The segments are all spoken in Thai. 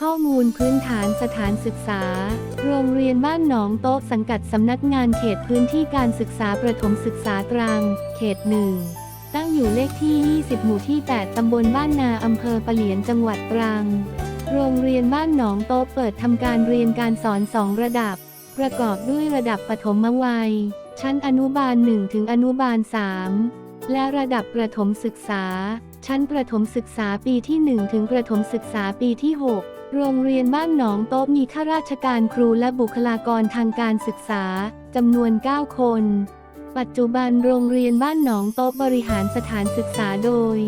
ข้อมูลพื้นฐานสถานศึกษา โรงเรียนบ้านหนองโต๊ะสังกัดสำนักงานเขตพื้นที่การศึกษาประถมศึกษาตรัง เขตหนึ่ง ตั้งอยู่เลขที่ 20 หมู่ที่ 8 ตำบลบ้านนาอำเภอปะเหลียนจังหวัดตรัง โรงเรียนบ้านหนองโต๊ะเปิดทำการเรียนการสอนสองระดับ ประกอบด้วยระดับปฐมวัย ชั้นอนุบาล 1 ถึงอนุบาล 3 และระดับประถมศึกษา ชั้นประถมศึกษาปีที่ 1 ถึงประถมศึกษาปีที่ 6 โรงเรียนบ้านหนองโต๊ะมีข้าราชการครูและบุคลากรทางการศึกษาจำนวน 9 คน ปัจจุบันโรงเรียนบ้านหนองโต๊ะบริหารสถานศึกษาโดย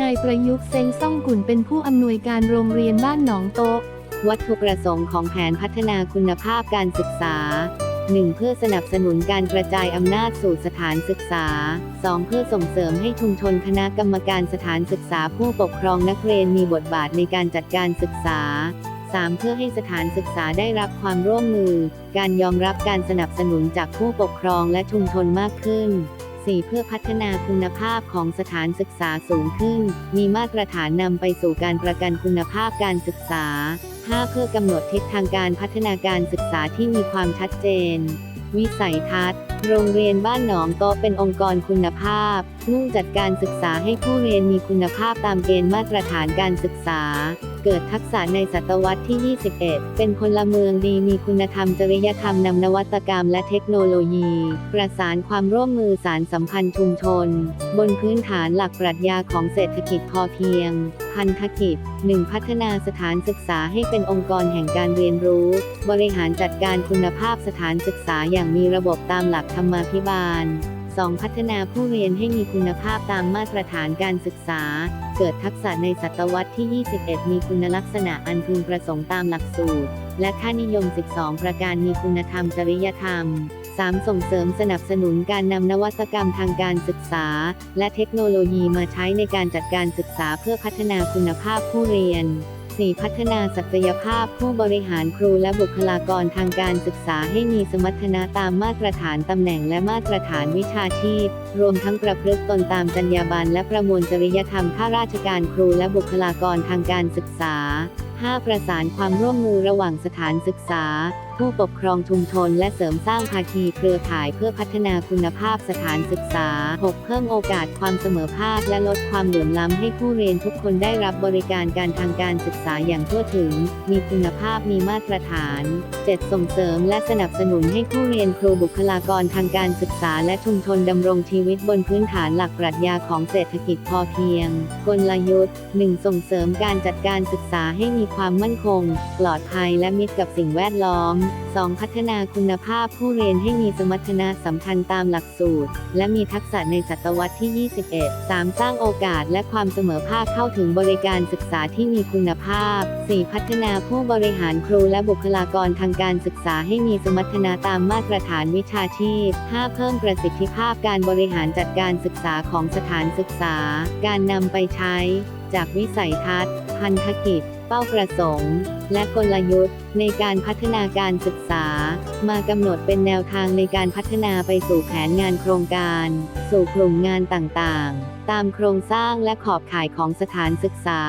นายประยุกต์เซงซ่องกุ่นเป็นผู้อำนวยการโรงเรียนบ้านหนองโต๊ะวัตถุประสงค์ของแผนพัฒนาคุณภาพการศึกษา 1. เพื่อสนับสนุนการกระจายอำนาจสู่สถานศึกษา 2. เพื่อส่งเสริมให้ชุมชนคณะกรรมการสถานศึกษาผู้ปกครองนักเรียนมีบทบาทในการจัดการศึกษา 3. เพื่อให้สถานศึกษาได้รับความร่วมมือ การยอมรับการสนับสนุนจากผู้ปกครองและชุมชนมากขึ้น 4. เพื่อพัฒนาคุณภาพของสถานศึกษาสูงขึ้น มีมาตรฐานนำไปสู่การประกันคุณภาพการศึกษา 5. เพื่อกำหนดทิศทางการพัฒนาการศึกษาที่มีความชัดเจน วิสัยทัศน์ โรงเรียนบ้านหนองโตเป็นองค์กรคุณภาพ มุ่งจัดการศึกษาให้ผู้เรียนมีคุณภาพตามเกณฑ์มาตรฐานการศึกษา เกิดทักษะในศตวรรษที่ 21 เป็นพลเมืองดีมีคุณธรรมจริยธรรมนำนวัตกรรมและเทคโนโลยี ประสานความร่วมมือสารสัมพันธ์ชุมชน บนพื้นฐานหลักปรัชญาของเศรษฐกิจพอเพียง พันธกิจ 1. พัฒนาสถานศึกษาให้เป็นองค์กรแห่งการเรียนรู้ บริหารจัดการคุณภาพสถานศึกษาอย่างมีระบบตามหลักธรรมาภิบาล 2. พัฒนาผู้เรียนให้มีคุณภาพตามมาตรฐานการศึกษา เกิดทักษะในศตวรรษที่ 21 มีคุณลักษณะอันพึงประสงค์ตามหลักสูตร และค่านิยม 12 ประการมีคุณธรรมจริยธรรม 3. ส่งเสริมสนับสนุนการนำนวัตกรรมทางการศึกษา และเทคโนโลยีมาใช้ในการจัดการศึกษาเพื่อพัฒนาคุณภาพผู้เรียน 4. พัฒนาศักยภาพผู้บริหารครูและบุคลากรทางการศึกษาให้มีสมรรถนะตามมาตรฐานตำแหน่งและมาตรฐานวิชาชีพรวมทั้งประพฤติตนตามจรรยาบรรณและประมวลจริยธรรมข้าราชการครูและบุคลากรทางการศึกษา 5. ประสานความร่วมมือระหว่างสถานศึกษา ผู้ปกครองชุมชน และเสริมสร้างภาคีเครือข่ายเพื่อพัฒนาคุณภาพสถานศึกษา 6. เพิ่มโอกาสความเสมอภาคและลดความเหลื่อมล้ำให้ผู้เรียนทุกคนได้รับบริการการทางการศึกษาอย่างทั่วถึง มีคุณภาพมีมาตรฐาน 7. ส่งเสริมและสนับสนุนให้ผู้เรียนครูบุคลากรทางการศึกษาและชุมชนดำรงชีวิตบนพื้นฐานหลักปรัชญาของเศรษฐกิจพอเพียง กลยุทธ์ 1. ส่งเสริมการจัดการศึกษาให้มีความมั่นคง ปลอดภัยและมิตรกับสิ่งแวดล้อม 2. พัฒนาคุณภาพผู้เรียนให้มีสมรรถนะสำคัญตามหลักสูตร และมีทักษะในศตวรรษที่ 21 3. สร้างโอกาสและความเสมอภาคเข้าถึงบริการศึกษาที่มีคุณภาพ 4. พัฒนาผู้บริหารครูและบุคลากรทางการศึกษาให้มีสมรรถนะตามมาตรฐานวิชาชีพ 5. เพิ่มประสิทธิภาพการบริหารจัดการศึกษาของสถานศึกษา การนำไปใช้ จากวิสัยทัศน์ พันธกิจ เป้าประสงค์ และกลยุทธ์ ในการพัฒนาการศึกษา มากำหนดเป็นแนวทางในการพัฒนาไปสู่แผนงานโครงการ สู่กลุ่มงานต่างๆ ตามโครงสร้างและขอบข่ายของสถานศึกษา